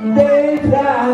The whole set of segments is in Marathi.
Deus.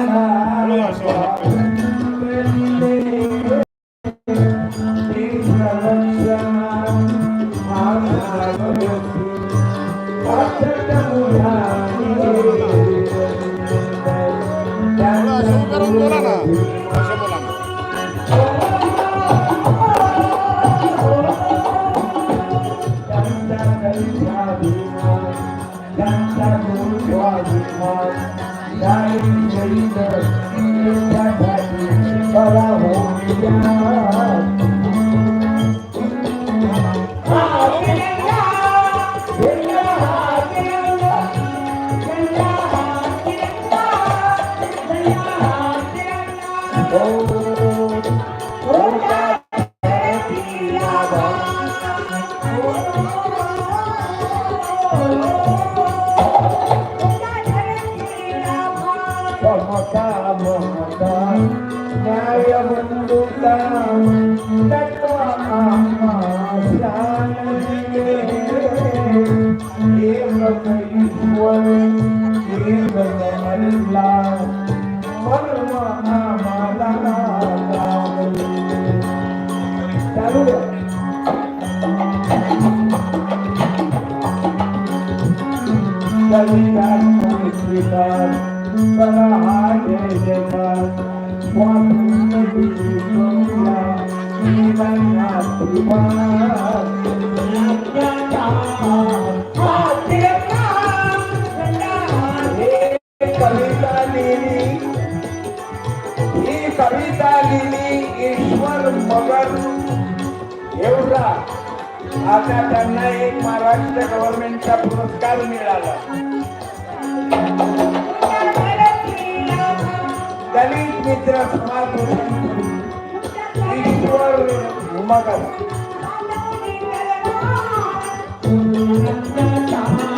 चालू कविता लिहिली ही कविता ईश्वर मगर एवढा आता त्यांना एक महाराष्ट्र गव्हर्नमेंटचा पुरस्कार मिळाला. દલિત મિત્ર સમાજ ઈશ્વર મગર Thank.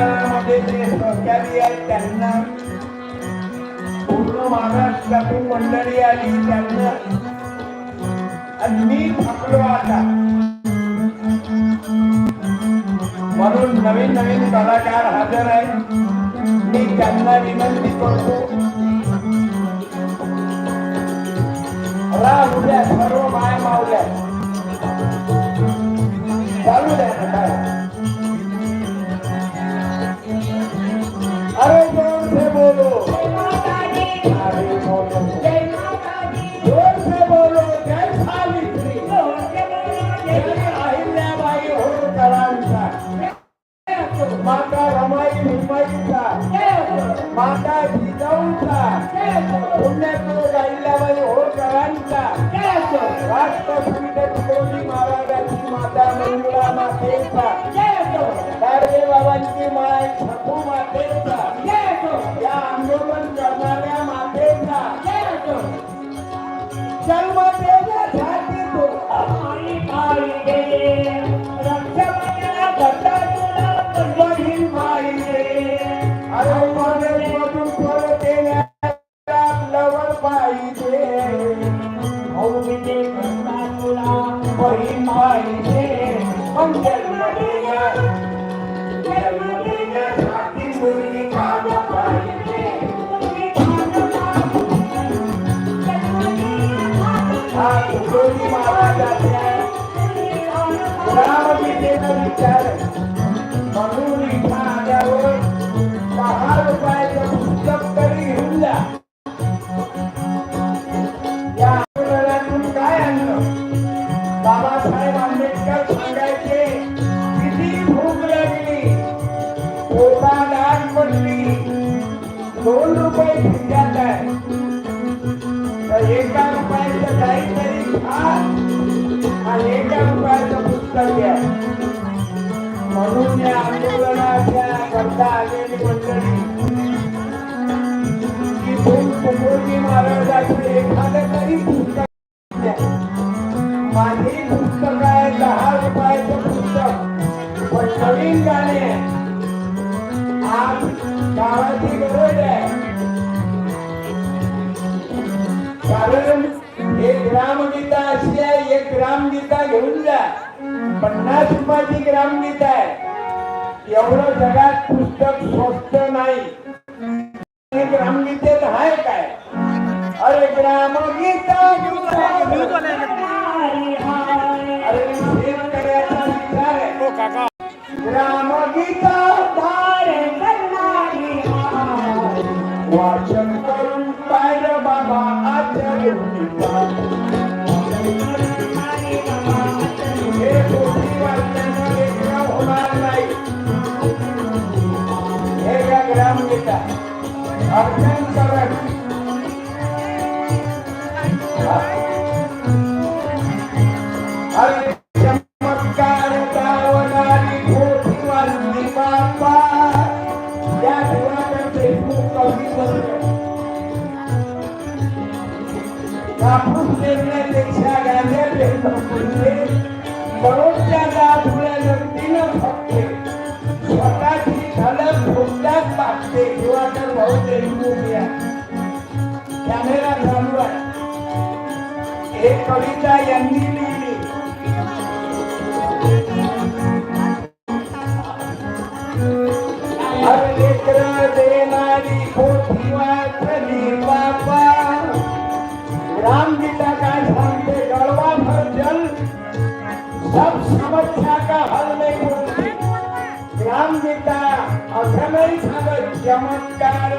महाराष्ट्रामध्ये जे सहकारी आहेत त्यांना पूर्ण महाराष्ट्रातून मंडळी आली त्यांना आणि मी थकलो आता म्हणून नवीन नवीन कलाकार हजर आहेत. मी त्यांना विनंती करतो राम उद्या सर्व माय मावल्या चालू द्या माता रमाई मुंबईचा माता जिजाऊचा पुण्यश्लोक अहिल्याबाई होळकरांचा राष्ट्रसंत तुकोजी महाराजांची माता मंजुळा मातेचा गाडगे बाबांची माय छकू मातेचा या आंदोलन करणाऱ्या मातेचा जन्म म्हणून या आंदोलनाच्या करता आलेली मंडळी महाराजाचं एखादं तरी पुस्तक माझी पुस्तक आहे दहा रुपयाचं पुस्तक पण नवीन गाणे आज गरज आहे. कारण हे ग्रामगीता अशी आहे एक ग्रामगीता घेऊन जा. पन्नास रुपयाची ग्रामगीता आहे. एवढं जगात पुस्तक स्वस्त नाही. हे ग्रामगीतेत आहे काय? अरे ग्रामगीता अरे शेतकऱ्याचा विचार आहे. हो ग्रामगीता कॅमेरा चालू आहे एक कविता यांनी लिहिली. अरे लेकरं देणारी पोथी वाचली बापा. रामगीता काय सांगते गळवा भर जल सब समस्या का हल नहीं रामगीता असं नाही सांगत चमत्कार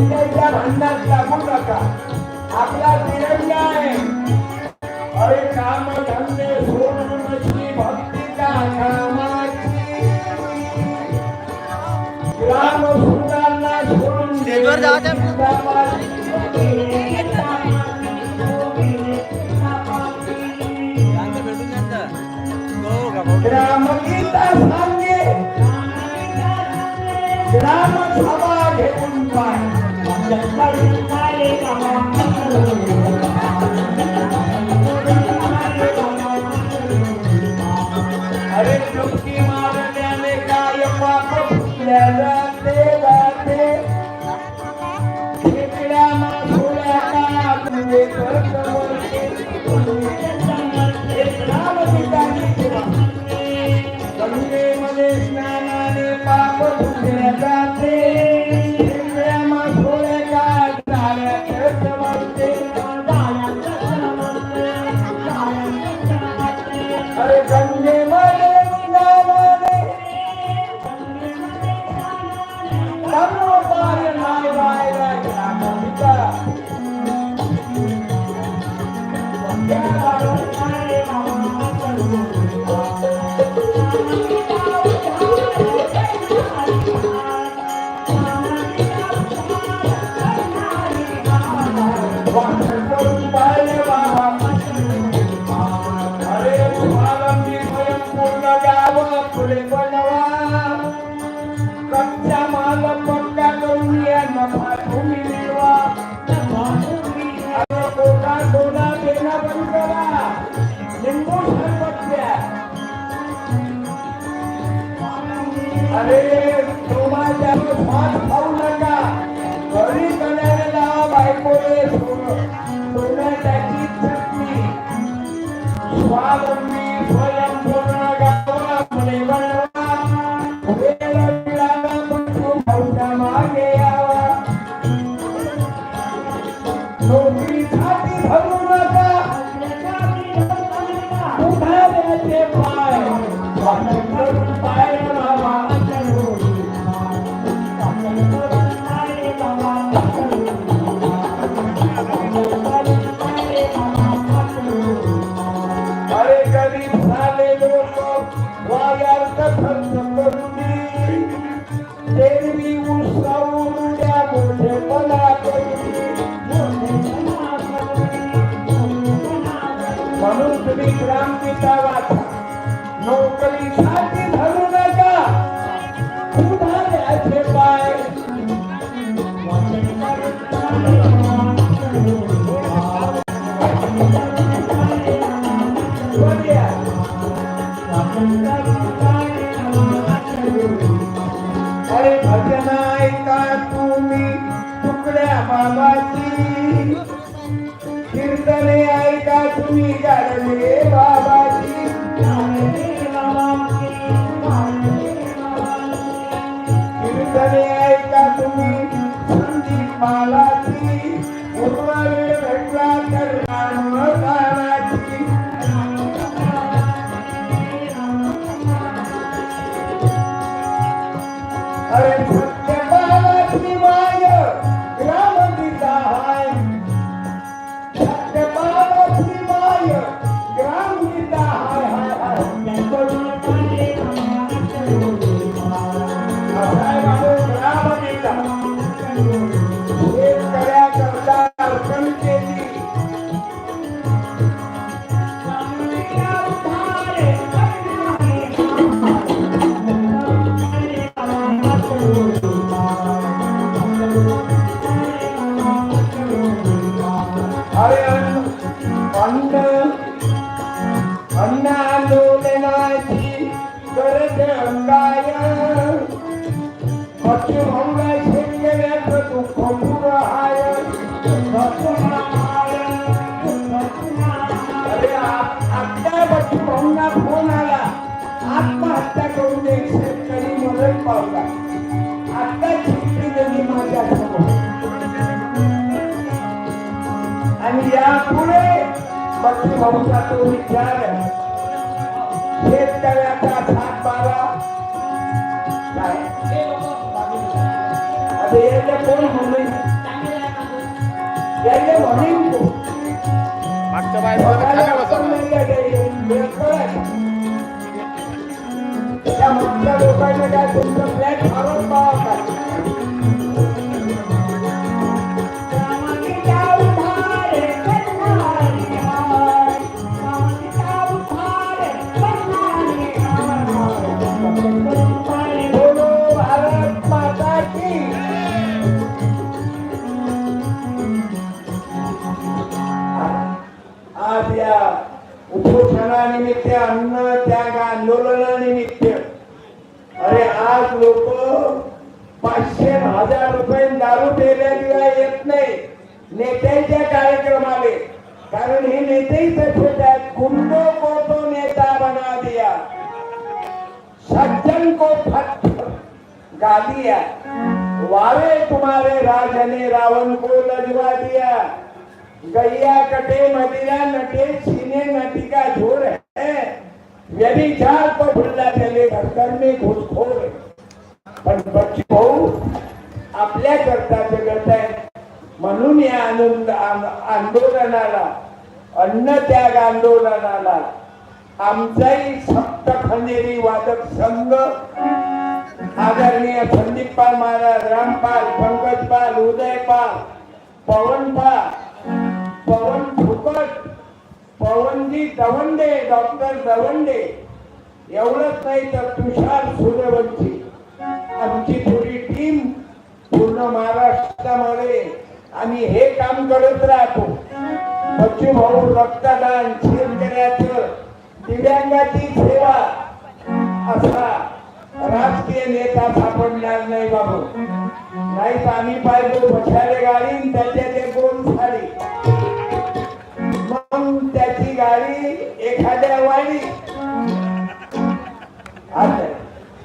अरे या झुंजाच्या भांडणात लागू नका आपला तिरंगा आहे अरे काम धंदे सोडून श्री भक्तीचा कामाची ग्राम सुधारणा सोडून स्टेजवर जायचं आहे. कामाची. भेटून त्यांचं हो का भाऊ? ग्रामगीता सांगे ग्रामसभा घेऊन पाय अरे अरे आणि यापुढे बच्चू भाऊचा तो विचार शेतकऱ्याचा सातबारा काय आता याला कोण म्हणेन याला म्हणेन तो मागच्या बायकोला बघायला खाली आपण बसवलं नाही गेले, वेळ कळायचा. त्या मागच्या लोकांना काय तुमचं फ्लॅट हरवून लजवा दिया गैया कटे मदिरा नटे सीने नटिका झोर है व्यभिचार पर भुल्ला चले घर में घुसखोर है. पण बच्ची भाऊ आपल्या करता जगत आहे म्हणून या आनंद आंदोलनाला अन्न त्याग आंदोलनाला आमचाही सप्त खंडेरी वादक संघ आदरणीय संदीप पाल महाराज रामपाल पंकजपाल उदयपाल पवन पाल पवन फुकट पवनजी दवंडे डॉक्टर दवंडे. एवढंच नाही तर तुषार सूर्यवंशी आमची थोडी टीम पूर्ण महाराष्ट्रामध्ये आम्ही हे काम करत राहतो. बच्चू भाऊ रक्तदान शेतकऱ्याचं दिव्यांगाची सेवा असा राजकीय नेता सापडणार नाही बाबू. नाही तर आम्ही पाहिजे बशाले गाडी त्याच्या ते गोल साडी मग त्याची गाडी एखाद्या वाडी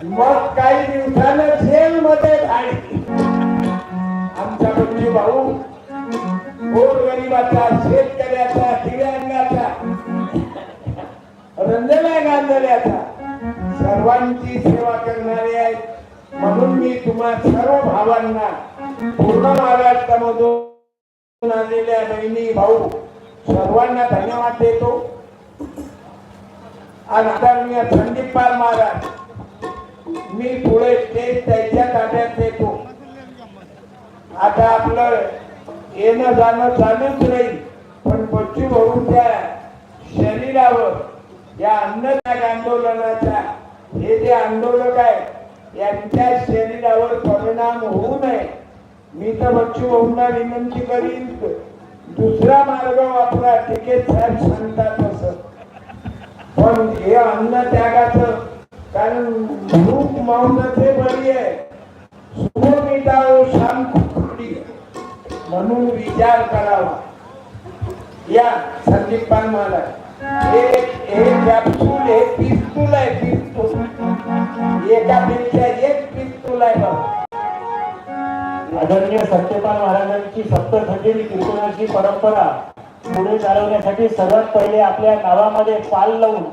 मग काही दिवसानं झेल मध्ये झाली. आमच्या बच्चू भाऊ. गोर गरीबाचा शेतकऱ्याचा दिव्यांगाचा रंजना गांधल्याचा सर्वांची सेवा करणारे आहेत. म्हणून मी तुम्हा सर्व भावांना पूर्ण महाराष्ट्रामधून आलेल्या बहिणी भाऊ सर्वांना धन्यवाद देतो. आणि आदरणीय संदीप पाल महाराज मी पुढे स्टेज त्यांच्या ताब्यात देतो. आता आपलं येणं जाणं चालूच राहील पण बच्चू भाऊच्या शरीरावर या अन्नदान आंदोलनाच्या हे जे आंदोलक आहे यांच्या शरीरावर परिणाम होऊ नये. मी तर बच्चू भाऊंना विनंती करीन दुसरा मार्ग वापरा तिकीट साहेब सांगतात तस पण हे अन्न त्यागाचं कारण भूक ते बरी आहे. सुख मिटाव शाम खुकडी म्हणून विचार करावा. या संदीप पान महाराज हे कॅप्सूल हे पिस्तूल आहे पिस्तूल. एकापेक्षा एक पिस्तूल आहे बाबा आदरणीय सत्यपाल महाराजांची सप्तखंडी कीर्तनाची परंपरा पुढे चालवण्यासाठी सर्वात पहिले आपल्या गावामध्ये पाल लावून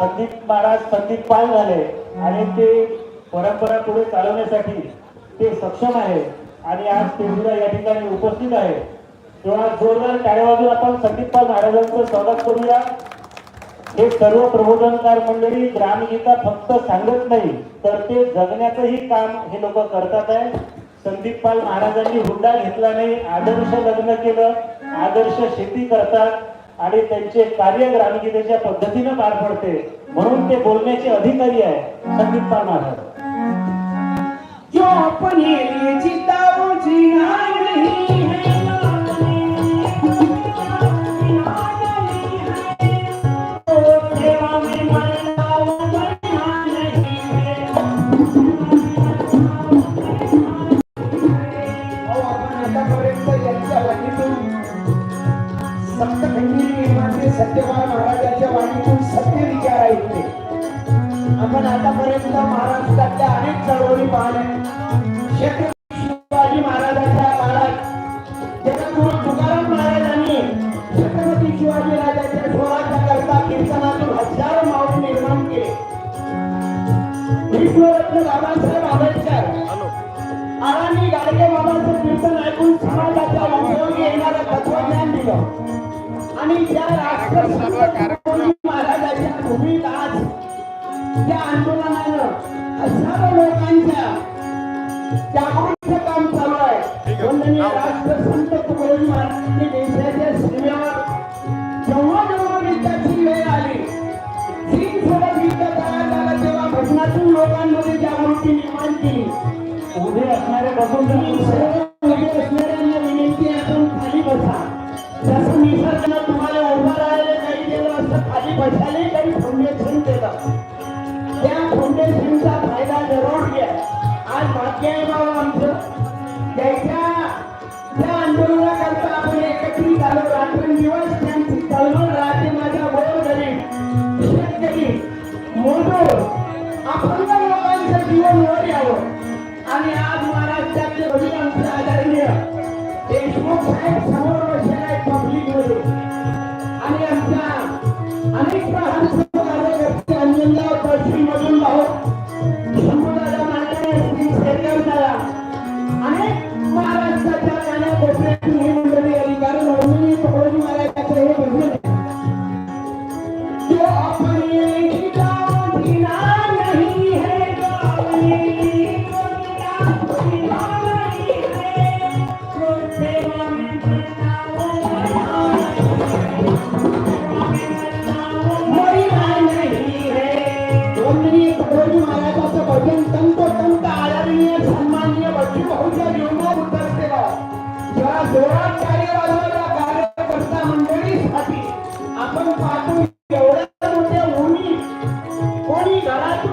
संदीप महाराज संदीप पाल झाले. आणि ते परंपरा पुढे चालवण्यासाठी ते सक्षम आहे. आणि आज ते सुद्धा या ठिकाणी उपस्थित आहे. तेव्हा जोरदार टाळ्या आपण संदीप पाल महाराजांचं स्वागत करूया. हे सर्व प्रबोधनकार मंडळी ग्रामगीता फक्त सांगत नाही तर ते जगण्याचंही काम हे लोक करतात आहे. संदीप पाल महाराजांनी हुंडा घेतला नाही आदर्श लग्न केलं आदर्श शेती करतात आणि त्यांचे कार्य ग्रामगीतेच्या पद्धतीनं पार पडते. म्हणून ते बोलण्याचे अधिकारी आहे संदीप पाल महाराज. जो सत्यपाल महाराजांच्या वाणीतून सत्य विचार ऐकले. आपण आतापर्यंत महाराष्ट्रातल्या अनेक चळवळी पाहिल्या. छत्रपती शिवाजी महाराजांच्या काळात जगद्गुरु तुकाराम महाराजांनी छत्रपती शिवाजी राजाच्या स्वराच्या करता कीर्तनातून हजारो मावळे निर्माण केले. विश्वरत्न बाबासाहेब आंबेडकर आळानी गाडगे बाबाचं कीर्तन ऐकून समाजाच्या उपयोगी येणारं तत्वज्ञान दिलं. आणि त्या राष्ट्रसंत तुकोजी महाराजांच्या भूमीत आज त्या आंदोलनानं हजारो लोकांच्या जागृतीचं काम चालू आहे. वंदनीय राष्ट्रसंत तुकडोजी महाराजांनी देशाच्या सीमेवर जेव्हा जेव्हा युद्धाची वेळ आली चीन सोबत युद्ध तयार झालं तेव्हा घटनातून लोकांमध्ये जागृती निर्माण केली. उभे असणारे बसून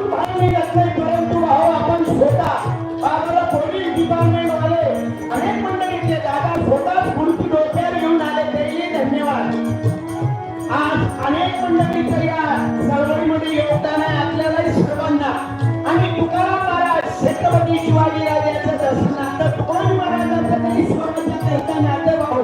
घरातून परंतु आपण स्वतः बाजूला पोलीस डिपार्टमेंट वाले अनेक मंडळीतले दादा स्वतः खुर्ची डोक्यावर घेऊन आले धन्यवाद. आज अनेक मंडळीचं या चळवळीमध्ये योगदान आहे आपल्याला सर्वांना आणि तुकाराम महाराज छत्रपती शिवाजी राजाचं दर्शन आता तुकाराम महाराजांचं तरी स्वराज्यात एकदा नातं भाऊ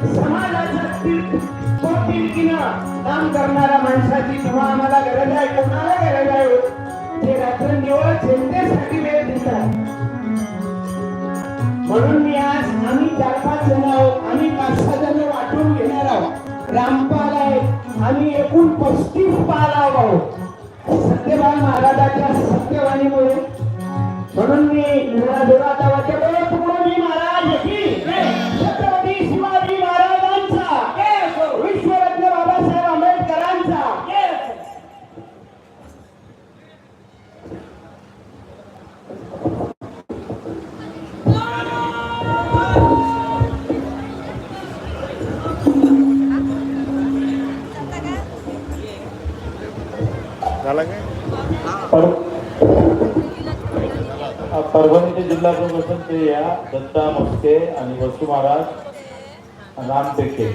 समाजाचा तीर्थ तो तिरकीनं काम करणाऱ्या माणसाची किंवा आम्हाला गरज आहे कोणाला गरज आहे हो? ते रात्रंदिवस जनतेसाठी वेळ देतात. म्हणून मी आज आम्ही चार पाच जण आहोत आम्ही पाच सहा जण वाटून घेणार आहोत. रामपाल आहे आम्ही एकूण पस्तीस पाल आहोत सत्यवान महाराजाच्या सत्यवाणीमुळे. म्हणून मी जोरा जोरात जिल्हा प्रशासन ते या दत्ता मस्के आणि वसू महाराज राम टेके.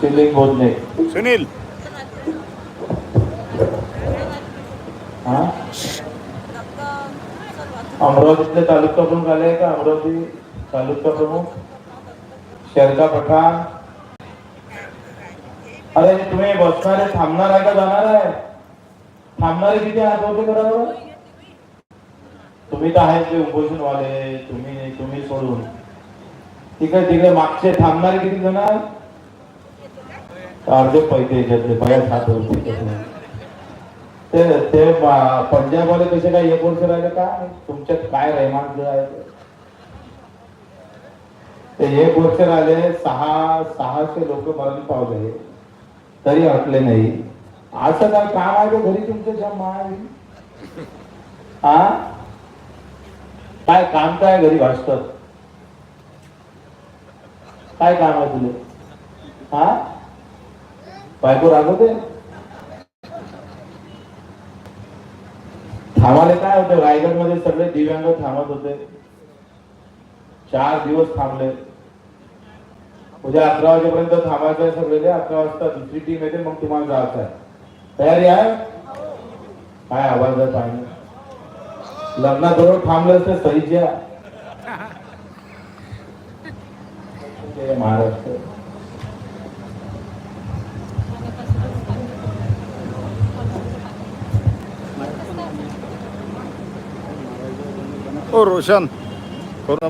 शिलिंग बोधने सुनील. अमरावतीतले तालुका प्रमुख आले का? अमरावती तालुका प्रमुख? शेरका पठाण? अरे तुम्ही बसणारे थांबणार आहे का? जाणार आहे? थांबणारे किती हात होते बरोबर? तुम्ही तर आहेत ते उपोषण वाले तुम्ही तुम्ही सोडून. तिकडे तिकडे मागचे थांबणारे किती जण अर्धे पैसे याच्यातले बऱ्याच हात होते ते ते पंजाबवाले कसे काय एक वर्ष राहिले का? तुमच्यात काय रहमान आहे ते? एक वर्ष राहिले सहा सहाशे लोक मरण पावले. तरी हटले नाही. असं काय काम आहे घरी तुमच्या ज्या हा काय काम काय घरी भासतात काय काम आहे तुले हा? बायको रागवते? थांबाले काय होते? रायगडमध्ये सगळे दिव्यांग थांबत होते. चार दिवस थांबले. उद्या अकरा वाजेपर्यंत थांबायचं आहे सगळे. अकरा वाजता दुसरी टीम येते मग तुम्हाला जायचं आहे. तयारी आहे? काय आवाज आहे पाहिजे लग्नाजवळ थांबलं असतं सहीच्या ते महाराष्ट्र. ओ रोशन. हो ना